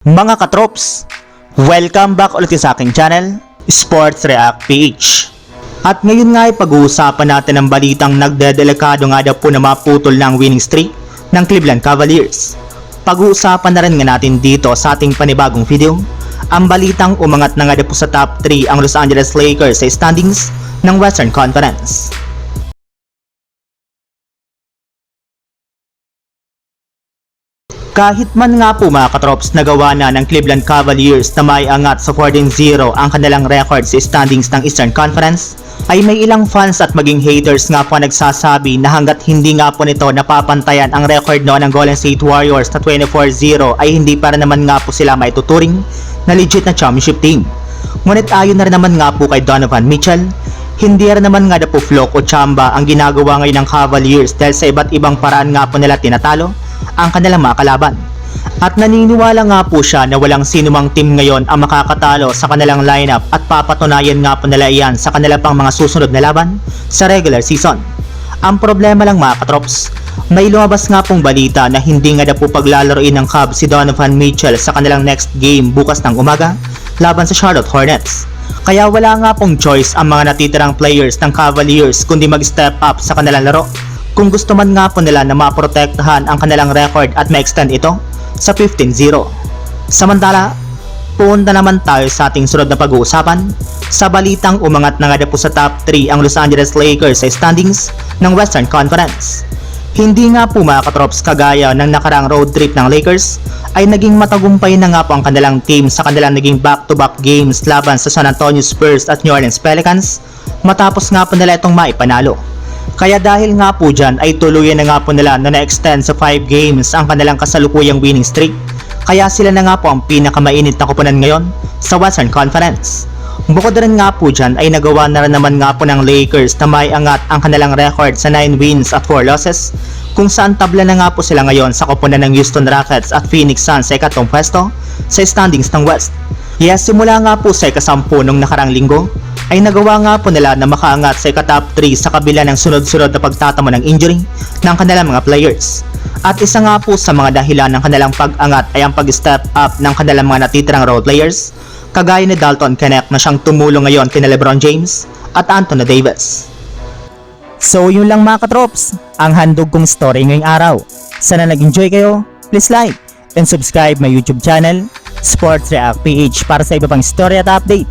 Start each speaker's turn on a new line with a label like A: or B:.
A: Mga katrops, welcome back ulit sa aking channel, Sports React PH. At ngayon nga ay pag-uusapan natin ang balitang nagdedelikado nga daw po na maputol ng winning streak ng Cleveland Cavaliers. Pag-uusapan na rin nga natin dito sa ating panibagong video, ang balitang umangat na nga daw po sa top 3 ang Los Angeles Lakers sa standings ng Western Conference. Kahit man nga po mga katrops nagawa na ng Cleveland Cavaliers na may angat sa 14-0 ang kanilang record sa standings ng Eastern Conference, ay may ilang fans at maging haters nga po nagsasabi na hanggat hindi nga po nito napapantayan ang record no ng Golden State Warriors na 24-0 ay hindi para naman nga po sila maituturing na legit na championship team. Ngunit ayon na rin naman nga po kay Donovan Mitchell, hindi rin naman nga na po flock o chamba ang ginagawa ngayon ng Cavaliers dahil sa iba't ibang paraan nga po nila tinatalo ang kanilang mga kalaban. At naniniwala nga po siya na walang sinumang team ngayon ang makakatalo sa kanilang lineup at papatunayan nga po nila iyan sa kanila pang mga susunod na laban sa regular season. Ang problema lang mga katrops, may lumabas nga pong balita na hindi nga na po paglalaroin ng Cubs si Donovan Mitchell sa kanilang next game bukas ng umaga laban sa Charlotte Hornets. Kaya wala nga pong choice ang mga natitirang players ng Cavaliers kundi mag-step up sa kanilang laro kung gusto man nga po nila na maprotektahan ang kanilang record at ma-extend ito sa 15-0. Samantala, punta naman tayo sa ating sunod na pag-uusapan sa balitang umangat na nga po sa top 3 ang Los Angeles Lakers sa standings ng Western Conference. Hindi nga po mga katrops kagaya ng nakarang road trip ng Lakers ay naging matagumpay na nga po ang kanilang team sa kanilang naging back-to-back games laban sa San Antonio Spurs at New Orleans Pelicans matapos nga po nila itong maipanalo. Kaya dahil nga po dyan ay tuluyan na nga po nila na na-extend sa 5 games ang kanilang kasalukuyang winning streak. Kaya sila na nga po ang pinakamainit na kupunan ngayon sa Western Conference. Bukod rin nga po dyan ay nagawa na rin naman nga po ng Lakers na may angat ang kanilang record sa 9 wins at 4 losses kung saan tabla na nga po sila ngayon sa kupunan ng Houston Rockets at Phoenix Suns sa ikatong pwesto sa standings ng West. Yes, simula nga po sa ikasampu nung nakarang linggo, ay nagawa nga po nila na makaangat sa ikatop 3 sa kabila ng sunod-sunod na pagtatamo ng injury ng kanilang mga players. At isa nga po sa mga dahilan ng kanilang pag-angat ay ang pag-step up ng kanilang mga natitirang role players, kagaya ni Dalton Kenneth na siyang tumulong ngayon kina Lebron James at Anthony Davis. So yun lang mga katrops, ang handog kong story ngayong araw. Sana nag-enjoy kayo, please like and subscribe my YouTube channel, Sports React PH para sa iba pang story at update